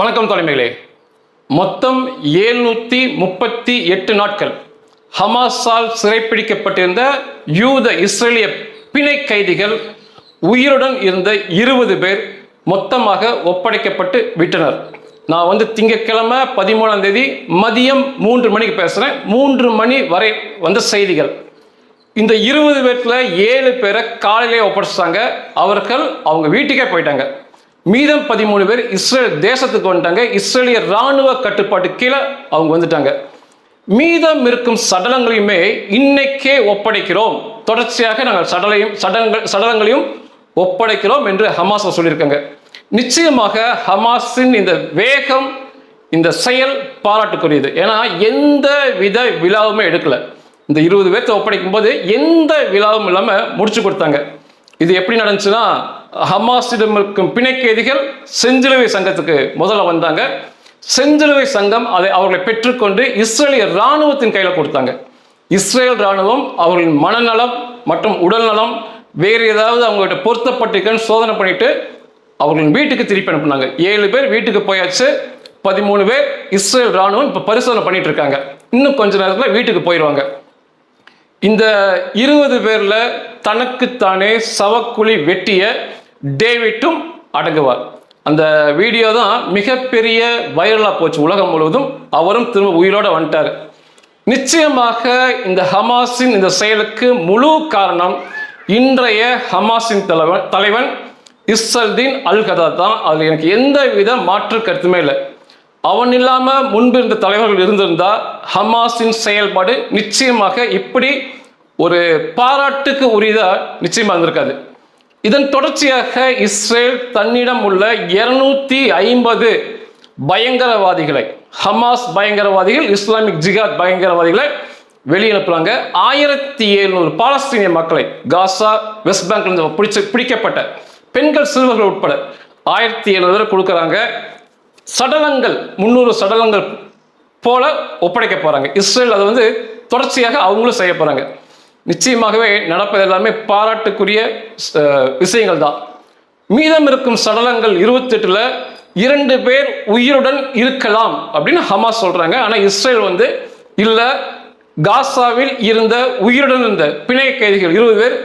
வணக்கம் தலைமைகளே. மொத்தம் ஏழ்நூற்றி முப்பத்தி எட்டு நாட்கள் ஹமாஸால் சிறைப்பிடிக்கப்பட்டிருந்த யூத இஸ்ரேலிய பிணை கைதிகள் உயிருடன் இருந்த இருபது பேர் மொத்தமாக ஒப்படைக்கப்பட்டு விட்டனர். நான் வந்து திங்கட்கிழமை பதிமூணாம் தேதி மதியம் மூன்று மணிக்கு பேசுகிறேன் மூன்று மணி வரை வந்த செய்திகள். இந்த இருபது பேர்த்தில் ஏழு பேரை காலையிலே ஒப்படைச்சிட்டாங்க. அவர்கள் அவங்க வீட்டுக்கே போயிட்டாங்க. மீதம் பதிமூணு பேர் இஸ்ரேல் தேசத்துக்கு வந்துட்டாங்க. இஸ்ரேலிய இராணுவ கட்டுப்பாட்டு கீழே அவங்க வந்துட்டாங்க. மீதம் இருக்கும் சடலங்களையுமே இன்னைக்கே ஒப்படைக்கிறோம். தொடர்ச்சியாக நாங்கள் சடலையும் சடலங்கள் சடலங்களையும் ஒப்படைக்கிறோம் என்று ஹமாஸ் சொல்லியிருக்காங்க. நிச்சயமாக ஹமாஸின் இந்த வேகம் இந்த செயல் பாராட்டுக்குரியது. ஏன்னா எந்த வித விழாவுமே எடுக்கல. இந்த இருபது பேர்த்த ஒப்படைக்கும் போது எந்த விழாவும் இல்லாமல் முடிச்சு கொடுத்தாங்க. இது எப்படி நடந்துச்சுன்னா ஹமாஸிடம் இருக்கும் பிணைக்கைதிகள் செஞ்சிலுவை சங்கத்துக்கு முதல்ல வந்தாங்க. செஞ்சிலுவை சங்கம் அதை அவர்களை பெற்றுக்கொண்டு இஸ்ரேலிய இராணுவத்தின் கையில் கொடுத்தாங்க. இஸ்ரேல் இராணுவம் அவர்களின் மனநலம் மற்றும் உடல்நலம் வேறு ஏதாவது அவங்கள்ட்ட பொருத்தப்பட்டிருக்கன்னு சோதனை பண்ணிட்டு அவர்களின் வீட்டுக்கு திருப்பி அனுப்புனாங்க. ஏழு பேர் வீட்டுக்கு போயாச்சு. பதிமூணு பேர் இஸ்ரேல் இராணுவம் இப்போ பரிசோதனை பண்ணிட்டு இருக்காங்க. இன்னும் கொஞ்ச நேரத்தில் வீட்டுக்கு போயிடுவாங்க இந்த இருபது பேர்ல தனக்குத்தானே சவக்குழி வெட்டிய டேவிட்டும் அடங்குவார். அந்த வீடியோ தான் மிகப்பெரிய வைரலாக போச்சு உலகம் முழுவதும். அவரும் திரும்ப உயிரோட வந்துட்டார். நிச்சயமாக இந்த ஹமாஸின் இந்த செயலுக்கு முழு காரணம் இன்றைய ஹமாஸின் தலைவன் தலைவன் இஸ்ஸல்தீன் அல் கதா தான். அதில் எனக்கு எந்த வித மாற்று கருத்துமே இல்லை. அவன் இல்லாமல் முன்பு இருந்த தலைவர்கள் இருந்திருந்தால் ஹமாஸின் செயல்பாடு நிச்சயமாக இப்படி ஒரு பாராட்டுக்கு உரியதாக நிச்சயமாக இருந்திருக்காது. இதன் தொடர்ச்சியாக இஸ்ரேல் தன்னிடம் உள்ள இருநூத்தி ஐம்பது பயங்கரவாதிகளை ஹமாஸ் பயங்கரவாதிகள் இஸ்லாமிக் ஜிகாத் பயங்கரவாதிகளை வெளியனுப்புறாங்க ஆயிரத்தி எழுநூறு பாலஸ்தீனிய மக்களை காசா வெஸ்ட் பேங்க்ல இருந்து பிடிச்ச பிடிக்கப்பட்ட பெண்கள் சிறுவர்கள் உட்பட ஆயிரத்தி எழுநூறு கொடுக்குறாங்க. சடலங்கள் முந்நூறு சடலங்கள் போல ஒப்படைக்க போகிறாங்க இஸ்ரேல் அதை வந்து தொடர்ச்சியாக அவங்களும் செய்ய போகிறாங்க நிச்சயமாகவே நடப்பது எல்லாமே பாராட்டுக்குரிய விஷயங்கள் தான். மீதம் இருக்கும் சடலங்கள் இருபத்தெட்டில் இரண்டு பேர் உயிருடன் இருக்கலாம் அப்படின்னு ஹமாஸ் சொல்கிறாங்க ஆனால் இஸ்ரேல் வந்து இல்லை காசாவில் இருந்த உயிருடன் இருந்த பிணைய கைதிகள் இருபது பேர்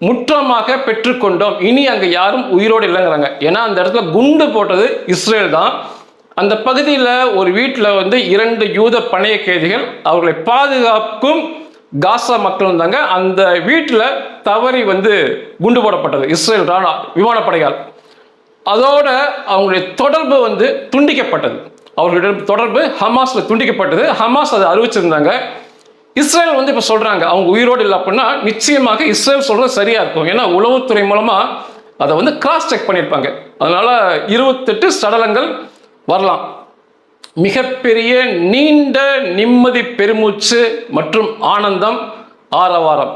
முற்றமாக பெற்றுக்கொண்டோம். இனி அங்கே யாரும் உயிரோடு இல்லைங்கிறாங்க. ஏன்னா அந்த இடத்துல குண்டு போட்டது இஸ்ரேல் தான். அந்த பகுதியில் ஒரு வீட்டில் வந்து இரண்டு யூத பணைய கைதிகள் அவர்களை பாதுகாக்கும் காசா மக்கள் இருந்தாங்க அந்த வீட்டில் தவறி வந்து குண்டு போடப்பட்டது. இஸ்ரேல் ராணா விமானப்படையால். அதோட அவங்களுடைய தொடர்பு வந்து துண்டிக்கப்பட்டது. அவர்களுடைய தொடர்பு ஹமாஸில் துண்டிக்கப்பட்டது. ஹமாஸ் அதை அறிவிச்சிருந்தாங்க. இஸ்ரேல் வந்து இப்போ சொல்கிறாங்க அவங்க உயிரோடு இல்லை அப்படின்னா நிச்சயமாக இஸ்ரேல் சொல்கிறது சரியாக இருக்கும். ஏன்னா உளவுத்துறை மூலமாக அதை வந்து கிராஸ் செக் பண்ணியிருப்பாங்க. அதனால் இருபத்தெட்டு சடலங்கள் வரலாம். மிகப்பெரிய நீண்ட நிம்மதி பெருமூச்சு மற்றும் ஆனந்தம் ஆரவாரம்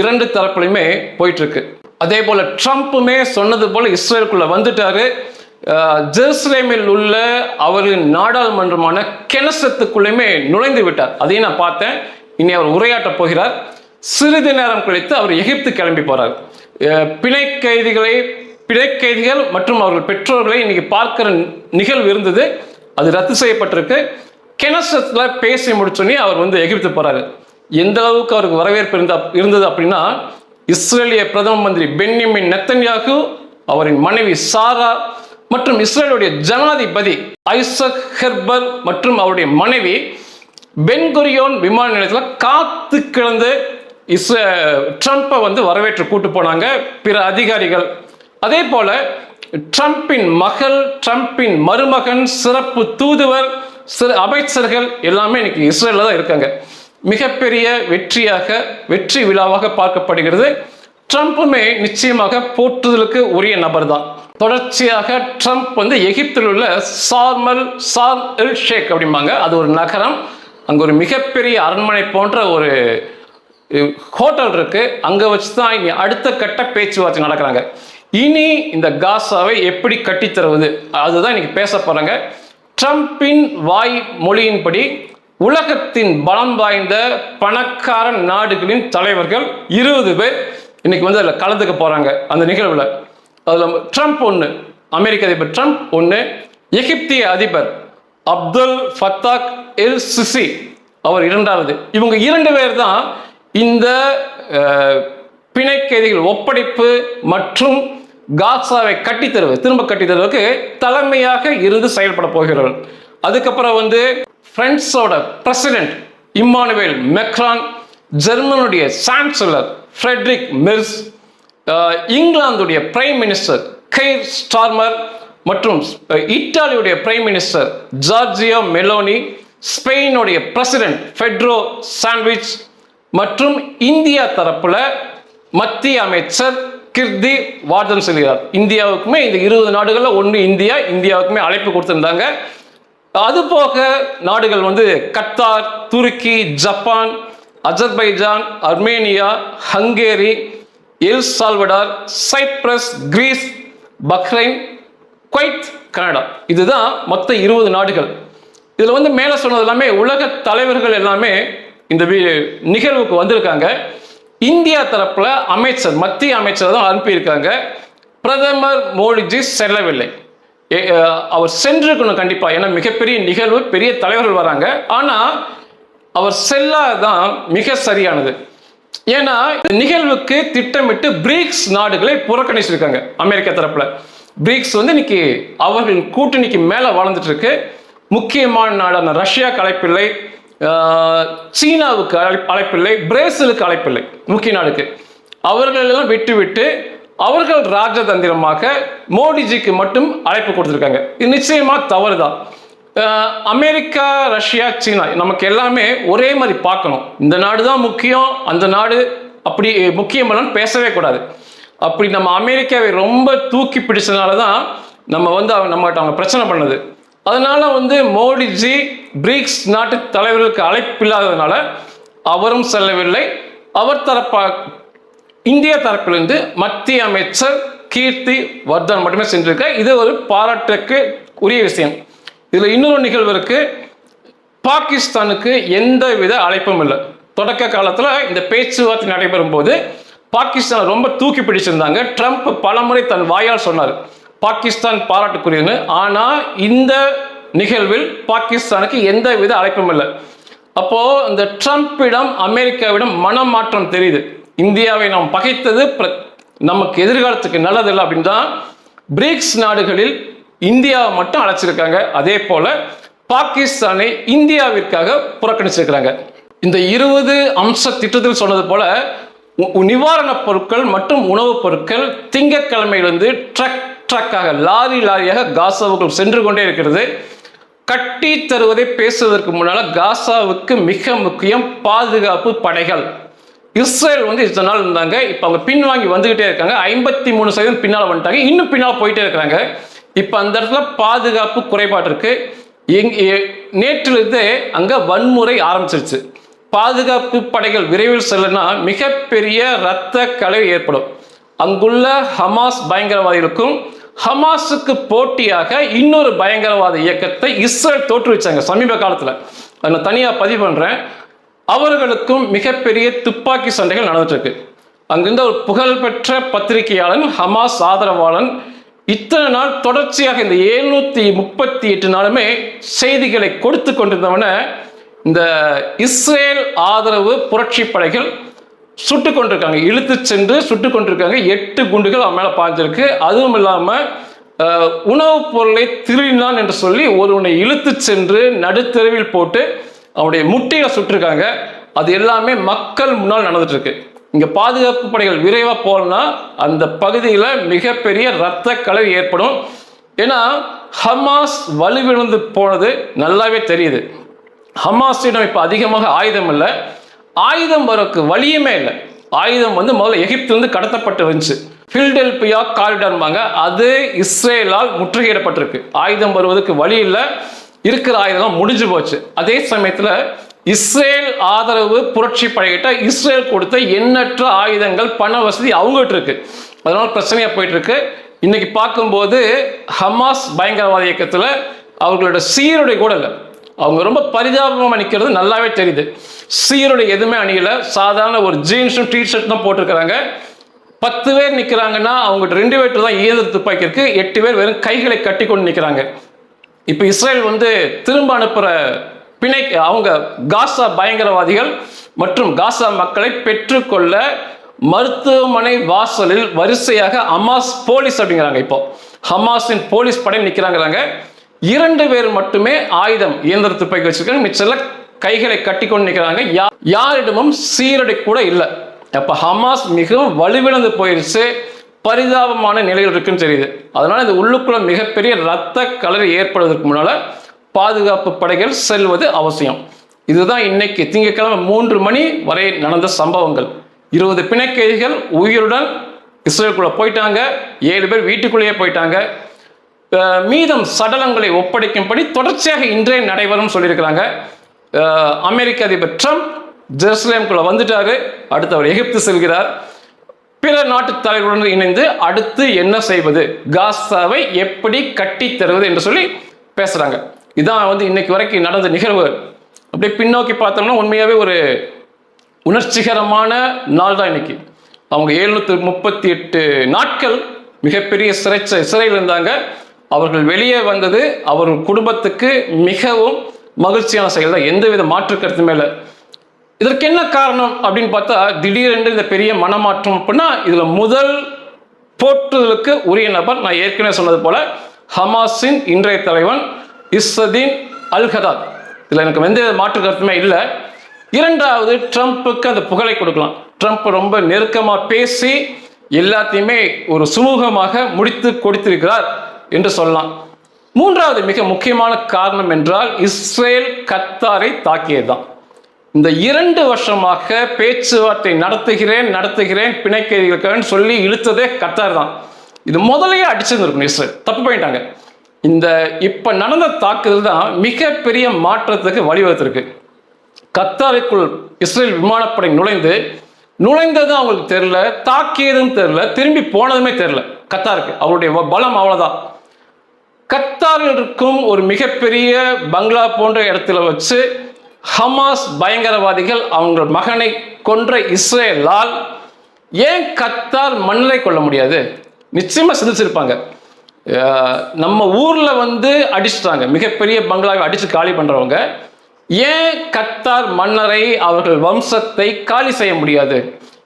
இரண்டு தரப்புலையுமே போயிட்டுருக்கு. அதே போல் ட்ரம்ப்புமே சொன்னது போல் இஸ்ரேலுக்குள்ளே வந்துட்டாரு. ஜெருசலேமில் உள்ள அவரின் நாடாளுமன்றமான கெனசத்துக்குள்ளேயுமே நுழைந்து விட்டார். அதையும் நான் பார்த்தேன். இனி அவர் உரையாற்றப் போகிறார். சிறிது நேரம் கழித்து அவர் எகிப்து கிளம்பி போகிறார் பிணை கைதிகளை பிழைக்கைதிகள் கைதிகள் மற்றும் அவர்கள் பெற்றோர்களை இன்னைக்கு பார்க்கிற நிகழ்வு இருந்தது. அது ரத்து செய்யப்பட்டிருக்கு. கெனசத்தில் பேசி முடிச்சோடனே அவர் வந்து எகிப்து போகிறாரு எந்த அளவுக்கு அவருக்கு வரவேற்பு இருந்த இருந்தது அப்படின்னா இஸ்ரேலிய பிரதம மந்திரி பென்யமின் நெத்தன்யாகு அவரின் மனைவி சாரா மற்றும் இஸ்ரேலுடைய ஜனாதிபதி ஐசக் ஹெர்பர் மற்றும் அவருடைய மனைவி பென்குரியோன் விமான நிலையத்தில் காத்து கிடந்து இஸ்ர ட்ரம்ப்பை வந்து வரவேற்று கூட்டு போனாங்க. பிற அதிகாரிகள் அதே போல ட்ரம்பின் மகள் ட்ரம்பின் மருமகன் சிறப்பு தூதுவர் சிறு அமைச்சர்கள் எல்லாமே இன்னைக்கு இஸ்ரேலில் தான் இருக்காங்க. மிகப்பெரிய வெற்றியாக வெற்றி விழாவாக பார்க்கப்படுகிறது. ட்ரம்ப்புமே நிச்சயமாக போற்றுதலுக்கு உரிய நபர் தான் தொடர்ச்சியாக ட்ரம்ப் வந்து எகிப்தில் உள்ள சார்மல் சார் எல் ஷேக் அப்படிம்பாங்க. அது ஒரு நகரம். அங்கே ஒரு மிகப்பெரிய அரண்மனை போன்ற ஒரு ஹோட்டல் இருக்குது அங்கே வச்சு தான் இங்கே அடுத்த கட்ட பேச்சுவார்த்தை நடக்கிறாங்க. இனி இந்த காசாவை எப்படி கட்டித்தருவது? அதுதான் இன்னைக்கு பேச போறாங்க. ட்ரம்பின் வாய் மொழியின்படி உலகத்தின் பலம் வாய்ந்த பணக்கார நாடுகளின் தலைவர்கள் இருபது பேர் இன்னைக்கு வந்து அதில் கலந்துக்க போறாங்க அந்த நிகழ்வில். அதில் ட்ரம்ப் ஒன்று அமெரிக்க அதிபர் ட்ரம்ப் ஒன்று எகிப்திய அதிபர் அப்துல் ஃபத்தாக் எல் சிசி அவர் இரண்டாவது. இவங்க இரண்டு பேர் தான் இந்த பிணைக்கைதிகள் ஒப்படைப்பு மற்றும் காசாவை கட்டித்தருவது திரும்ப கட்டித்தருவதற்கு தலைமையாக இருந்து செயல்பட போகிறார்கள். அதுக்கப்புறம் வந்து பிரான்ஸோட பிரசிடென்ட் இம்மானுவேல் மெக்ரான் ஜெர்மனுடைய சான்சலர் ஃப்ரெட்ரிக் மிர்ஸ் இங்கிலாந்துடைய பிரைம் மினிஸ்டர் கெய்ர் ஸ்டார்மர் மற்றும் இத்தாலியுடைய பிரைம் மினிஸ்டர் ஜார்ஜியோ மெலோனி ஸ்பெயினுடைய பிரசிடென்ட் ஃபெட்ரோ சாண்ட்விச் மற்றும் இந்தியா தரப்புல மத்திய அமைச்சர் கிர்தி வார்டன் செல்கிறார். இந்தியாவுக்குமே இந்த இருபது நாடுகளில் ஒன்று இந்தியா இந்தியாவுக்குமே அழைப்பு கொடுத்துருந்தாங்க. அது போக நாடுகள் வந்து கத்தார் துருக்கி Japan Azerbaijan Armenia Hungary El Salvador Cyprus Greece Bahrain Kuwait Canada. இதுதான் மொத்த இருபது நாடுகள். இதில் வந்து மேலே சொன்னது எல்லாமே உலக தலைவர்கள் எல்லாமே இந்த வி- நிகழ்வுக்கு வந்திருக்காங்க. இந்தியா தரப்புல அமைச்சர் மத்திய அமைச்சர் தான் அனுப்பியிருக்காங்க. பிரதமர் மோடிஜி செல்லவில்லை. அவர் சென்றிருக்கணும் கண்டிப்பா. ஏன்னா மிகப்பெரிய நிகழ்வு பெரிய தலைவர்கள் வராங்க. ஆனா அவர் செல்லாதான் மிக சரியானது. ஏன்னா இந்த நிகழ்வுக்கு திட்டமிட்டு பிரிக்ஸ் நாடுகளை புறக்கணிச்சிருக்காங்க அமெரிக்கா தரப்புல. பிரிக்ஸ் வந்து இன்னைக்கு அவர்களின் கூட்டணிக்கு மேல வளர்ந்துட்டு இருக்கு. முக்கியமான நாடான ரஷ்யா கலைப்பில்லை சீனாவுக்கு அழைப்பில்லை பிரேசிலுக்கு அழைப்பில்லை முக்கிய நாடுக்கு. அவர்களெல்லாம் விட்டு விட்டு அவர்கள் ராஜதந்திரமாக மோடிஜிக்கு மட்டும் அழைப்பு கொடுத்துருக்காங்க. இது நிச்சயமாக தவறு தான் அமெரிக்கா ரஷ்யா சீனா நமக்கு எல்லாமே ஒரே மாதிரி பார்க்கணும். இந்த நாடு தான் முக்கியம் அந்த நாடு அப்படி முக்கியமெல்லாம் பேசவே கூடாது. அப்படி நம்ம அமெரிக்காவை ரொம்ப தூக்கி பிடிச்சதுனால தான் நம்ம வந்து அவங்க நம்மகிட்ட அவங்க பிரச்சனை பண்ணது. அதனால் வந்து மோடிஜி பிரிக்ஸ் நாட்டு தலைவர்களுக்கு அழைப்பு இல்லாததுனால அவரும் செல்லவில்லை. அவர் தரப்பாக இந்திய தரப்பிலிருந்து மத்திய அமைச்சர் கீர்த்தி வர்தன் மட்டுமே சென்றிருக்க இது ஒரு பாராட்டுக்கு உரிய விஷயம். இதில் இன்னொரு நிகழ்வு இருக்குது பாகிஸ்தானுக்கு எந்த வித அழைப்பும் இல்லை. தொடக்க காலத்தில் இந்த பேச்சுவார்த்தை நடைபெறும் போது பாகிஸ்தான் ரொம்ப தூக்கி பிடிச்சிருந்தாங்க. ட்ரம்ப் பலமுறை தன் வாயால் சொன்னார். பாகிஸ்தான் பாராட்டுக்குரியது ஆனால் இந்த நிகழ்வில் பாகிஸ்தானுக்கு எந்த வித அழைப்பும் இல்லை. அப்போ இந்த ட்ரம்ப்பிடம் அமெரிக்காவிடம் மனமாற்றம் தெரியுது. இந்தியாவை நாம் பகைத்தது நமக்கு எதிர்காலத்துக்கு நல்லதில்லை அப்படின்னு தான் பிரிக்ஸ் நாடுகளில் இந்தியாவை மட்டும் அழைச்சிருக்காங்க. அதே போல பாகிஸ்தானை இந்தியாவிற்காக புறக்கணிச்சிருக்கிறாங்க. இந்த இருபது அம்ச திட்டத்தில் சொன்னது போல நிவாரணப் பொருட்கள் மற்றும் உணவுப் பொருட்கள் திங்கட்கிழமையிலிருந்து ட்ரக் ட்ரக்காக லாரி லாரியாக காசாவுக்குள் சென்று கொண்டே இருக்கிறது. கட்டி தருவதை பேசுவதற்கு முன்னால் காசாவுக்கு மிக முக்கியம் பாதுகாப்பு படைகள். இஸ்ரேல் வந்து இத்தனை நாள் இருந்தாங்க. இப்போ அவங்க பின்வாங்கி வந்துகிட்டே இருக்காங்க. ஐம்பத்தி மூணு சதவீதம் பின்னால் வந்துட்டாங்க. இன்னும் பின்னால் போயிட்டே இருக்கிறாங்க. இப்போ அந்த இடத்துல பாதுகாப்பு குறைபாடு இருக்கு. எங் நேற்றிலிருந்தே அங்கே வன்முறை ஆரம்பிச்சிருச்சு. பாதுகாப்பு படைகள் விரைவில் செல்லனா மிகப்பெரிய இரத்த கலை ஏற்படும். அங்குள்ள ஹமாஸ் பயங்கரவாதிகளுக்கும் ஹமாஸுக்கு போட்டியாக இன்னொரு பயங்கரவாத இயக்கத்தை இஸ்ரேல் தோற்றுவிச்சாங்க. சமீப காலத்தில். அதை நான் தனியாக பதிவு பண்ணுறேன் அவர்களுக்கும் மிகப்பெரிய துப்பாக்கி சண்டைகள் நடந்துட்டுருக்கு. அங்கிருந்த ஒரு புகழ்பெற்ற பத்திரிகையாளன் ஹமாஸ் ஆதரவாளன் இத்தனை நாள் தொடர்ச்சியாக இந்த எழுநூற்றி முப்பத்தி எட்டு நாளுமே செய்திகளை கொடுத்து கொண்டிருந்தவன இந்த இஸ்ரேல் ஆதரவு புரட்சி படைகள் சுட்டு கொண்டிருக்காங்க. இழுத்து சென்று சுட்டு கொண்டிருக்காங்க. எட்டு குண்டுகள் அவன் மேலே பாய்ஞ்சிருக்கு அதுவும் இல்லாமல் உணவுப் பொருளை திருடினான் என்று சொல்லி ஒருவனை இழுத்து சென்று நடுத்தெருவில் போட்டு அவனுடைய முட்டையை சுட்டிருக்காங்க. அது எல்லாமே மக்கள் முன்னால் நடந்துட்டு இருக்கு இங்கே பாதுகாப்பு படைகள் விரைவாக போகலன்னா அந்த பகுதியில் மிகப்பெரிய இரத்த கலவு ஏற்படும். ஏன்னா ஹமாஸ் வலுவிழந்து போனது நல்லாவே தெரியுது. ஹமாஸிடம் இப்போ அதிகமாக ஆயுதம் இல்லை. ஆயுதம் வரக்கு வழியுமே இல்லை. ஆயுதம் வந்து முதல்ல எகிப்திலிருந்து கடத்தப்பட்டு வந்துச்சு ஃபில்டெல்பியா காரிடார்பாங்க அது இஸ்ரேலால் முற்றுகையிடப்பட்டிருக்கு. ஆயுதம் வருவதற்கு வழி இல்லை. இருக்கிற ஆயுதம் முடிஞ்சு போச்சு. அதே சமயத்தில் இஸ்ரேல் ஆதரவு புரட்சி பழகிட்ட இஸ்ரேல் கொடுத்த எண்ணற்ற ஆயுதங்கள் பண வசதி அவங்ககிட்ட இருக்கு. அதனால பிரச்சனையாக போயிட்டு இருக்கு இன்னைக்கு பார்க்கும்போது ஹமாஸ் பயங்கரவாத இயக்கத்தில் அவர்களோட சீருடை கூட இல்லை. அவங்க ரொம்ப பரிதாபமாக நிற்கிறது நல்லாவே தெரியுது. சீருடை எதுவுமே அணியல. சாதாரண ஒரு ஜீன்ஸும் டிஷர்ட் தான் போட்டிருக்கிறாங்க. பத்து பேர் நிற்கிறாங்கன்னா அவங்ககிட்ட ரெண்டு பேர்ட்டு தான் இயந்திர துப்பாக்கி இருக்கு. எட்டு பேர் வெறும் கைகளை கட்டி கொண்டு நிற்கிறாங்க இப்போ இஸ்ரேல் வந்து திரும்ப அனுப்புகிற பிணை அவங்க காசா பயங்கரவாதிகள் மற்றும் காசா மக்களை பெற்றுக்கொள்ள மருத்துவமனை வாசலில் வரிசையாக ஹமாஸ் போலீஸ் அப்படிங்கிறாங்க இப்போ. ஹமாஸின் போலீஸ் படை நிற்கிறாங்கிறாங்க இரண்டு பேர் மட்டுமே ஆயுதம் இயந்திர துப்பாக்கி வச்சிருக்காங்க. மிச்சல கைகளை கட்டி கொண்டு நிற்கிறாங்க யா- யாரிடமும் சீரடை கூட இல்லை. அப்போ ஹமாஸ் மிகவும் வலுவிழந்து போயிடுச்சு பரிதாபமான நிலையில் இருக்குன்னு தெரியுது. அதனால் இந்த உள்ளுக்குள்ள மிகப்பெரிய ரத்த கலரி ஏற்படுவதற்கு முன்னால் பாதுகாப்பு படைகள் செல்வது அவசியம். இதுதான் இன்னைக்கு திங்கட்கிழமை மூன்று மணி வரை நடந்த சம்பவங்கள். இருபது பிணைக்கைதிகள் உயிருடன் இஸ்ரேலுக்குள்ளே போயிட்டாங்க. ஏழு பேர் வீட்டுக்குள்ளேயே போயிட்டாங்க. மீதம் சடலங்களை ஒப்படைக்கும்படி தொடர்ச்சியாக இன்றே நடைபெறும் சொல்லியிருக்கிறாங்க. அமெரிக்க அதிபர் ட்ரம்ப் ஜெருசலேம்குள்ளே வந்துட்டாரு. அடுத்து அவர் எகிப்து செல்கிறார். பிற நாட்டு தலைவர்களுடன் இணைந்து அடுத்து என்ன செய்வது? காசாவை எப்படி கட்டி தருவது என்று சொல்லி பேசுகிறாங்க இதான் வந்து இன்னைக்கு வரைக்கும் நடந்த நிகழ்வு. அப்படியே பின்னோக்கி பார்த்தோம்னா உண்மையாகவே ஒரு உணர்ச்சிகரமான நாள் தான் இன்னைக்கு. அவங்க எழுநூற்று முப்பத்தி எட்டு நாட்கள் மிகப்பெரிய சிறை சிறையில் இருந்தாங்க. அவர்கள் வெளியே வந்தது அவர்கள் குடும்பத்துக்கு மிகவும் மகிழ்ச்சியான செயல் தான். எந்தவித மாற்று கருத்துமே இல்லை. இதற்கு என்ன காரணம் அப்படின்னு பார்த்தா திடீரென்று இந்த பெரிய மனமாற்றம் அப்படின்னா இதில் முதல் போற்றுதலுக்கு உரிய நபர் நான் ஏற்கனவே சொன்னது போல ஹமாஸின் இன்றைய தலைவன் இஸ்ஸதீன் அல்ஹதாத். இதில் எனக்கு எந்த மாற்று கருத்துமே இல்லை. இரண்டாவது ட்ரம்ப்புக்கு அந்த புகழை கொடுக்கலாம். ட்ரம்ப் ரொம்ப நெருக்கமாக பேசி எல்லாத்தையுமே ஒரு சுமூகமாக முடித்து கொடுத்திருக்கிறார். என்று சொல்லலாம். மூன்றாவது மிக முக்கியமான காரணம் என்றால் இஸ்ரேல் கத்தாரை தாக்கியதுதான். இந்த இரண்டு வருஷமாக பேச்சுவார்த்தை நடத்துகிறேன் நடத்துகிறேன் பிணைக்கைதிகளுக்கு சொல்லி இழுத்ததே கத்தார் தான் இது முதலையே அடிச்சிருந்துருக்கும் இஸ்ரேல். தப்பு பண்ணிட்டாங்க. இந்த இப்ப நடந்த தாக்குதல் தான் மிகப்பெரிய மாற்றத்துக்கு வழிவகுத்திருக்கு. கத்தாருக்குள் இஸ்ரேல் விமானப்படை நுழைந்து நுழைந்தது அவங்களுக்கு தெரியல தாக்கியதும் தெரியல திரும்பி போனதுமே தெரியல கத்தாருக்கு. அவருடைய பலம் அவ்வளோதான் கத்தாரில் இருக்கும் ஒரு மிகப்பெரிய பங்களா போன்ற இடத்துல வச்சு ஹமாஸ் பயங்கரவாதிகள் அவங்க மகனை கொன்ற இஸ்ரேலால் ஏன் கத்தார் மன்னரை கொள்ள முடியாது? நிச்சயமாக சிந்திச்சிருப்பாங்க. நம்ம ஊரில் வந்து அடிச்சிட்டாங்க. மிகப்பெரிய பங்களாவை அடித்து காலி பண்ணுறவங்க ஏன் கத்தார் மன்னரை அவர்கள் வம்சத்தை காலி செய்ய முடியாது?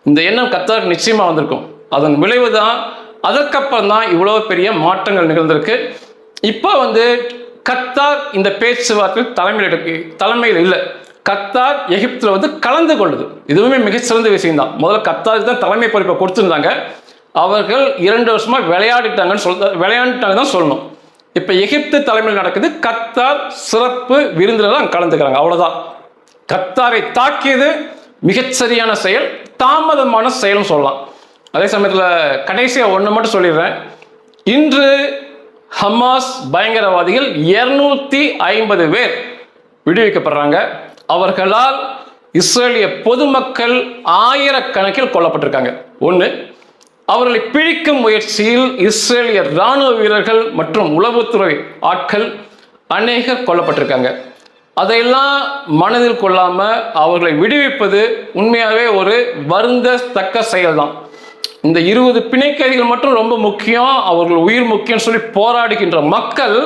இந்த எண்ணம் கத்தாருக்கு நிச்சயமாக வந்திருக்கும். அதன் விளைவுதான் அதற்கப்புறம் தான் இவ்வளோ பெரிய மாற்றங்கள் நிகழ்ந்திருக்கு. இப்போ வந்து கத்தார் இந்த பேச்சுவார்த்தை தலைமையில் எடுக்கு தலைமையில் இல்லை. கத்தார் எகிப்துல வந்து கலந்து கொள்ளுது. இதுவுமே மிகச்சிறந்த விஷயம் தான் முதல்ல கத்தாருக்கு தான் தலைமை பொறுப்பை கொடுத்துருந்தாங்க. அவர்கள் இரண்டு வருஷமா விளையாடிட்டாங்கன்னு சொல் விளையாண்டுட்டாங்க தான் சொல்லணும். இப்போ எகிப்து தலைமையில் நடக்குது கத்தார் சிறப்பு விருந்தில் தான் கலந்துக்கிறாங்க. அவ்வளோதான் கத்தாரை தாக்கியது மிகச்சரியான செயல் தாமதமான செயல்னு சொல்லலாம். அதே சமயத்தில் கடைசியாக ஒன்று மட்டும் சொல்லிடுறேன். இன்று ஹமாஸ் பயங்கரவாதிகள் இருநூத்தி ஐம்பது பேர் விடுவிக்கப்படுறாங்க. அவர்களால் இஸ்ரேலிய பொதுமக்கள் ஆயிரக்கணக்கில் கொல்லப்பட்டிருக்காங்க. ஒன்று அவர்களை பிழிக்கும் முயற்சியில் இஸ்ரேலிய ராணுவ வீரர்கள் மற்றும் உளவுத்துறை ஆட்கள் அநேகர் கொல்லப்பட்டிருக்காங்க. அதையெல்லாம் மனதில் கொள்ளாமல் அவர்களை விடுவிப்பது உண்மையாகவே ஒரு வருந்த தக்க செயல்தான். இந்த இருபது பிணைக்கைதிகள் மட்டும் ரொம்ப முக்கியம் அவர்கள் உயிர் முக்கியம்னு சொல்லி போராடுகின்ற மக்கள்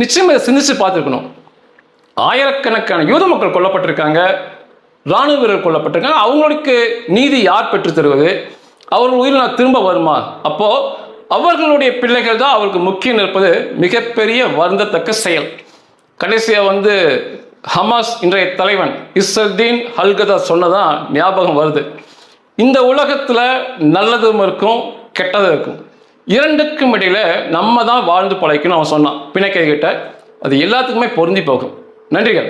நிச்சயம் இதை சிந்திச்சு பார்த்துருக்கணும். ஆயிரக்கணக்கான யூத மக்கள் கொல்லப்பட்டிருக்காங்க ராணுவ வீரர் கொல்லப்பட்டிருக்காங்க. அவங்களுக்கு நீதி யார் பெற்று தருவது? அவர்கள் உயிர் நான் திரும்ப வருமா? அப்போ அவர்களுடைய பிள்ளைகள் தான் அவருக்கு முக்கியம் இருப்பது மிகப்பெரிய வருந்தத்தக்க செயல். கடைசியாக வந்து ஹமாஸ் இன்றைய தலைவன் இஸ்ரதீன் ஹல்கதா சொன்னதான் ஞாபகம் வருது. இந்த உலகத்தில் நல்லதும் இருக்கும் கெட்டதும் இருக்கும். இரண்டுக்கும் இடையில நம்ம தான் வாழ்ந்து பழைக்கணும் அவன் சொன்னான். பிணைக்கை கிட்ட அது எல்லாத்துக்குமே பொருந்தி போகும். நன்றிகள்.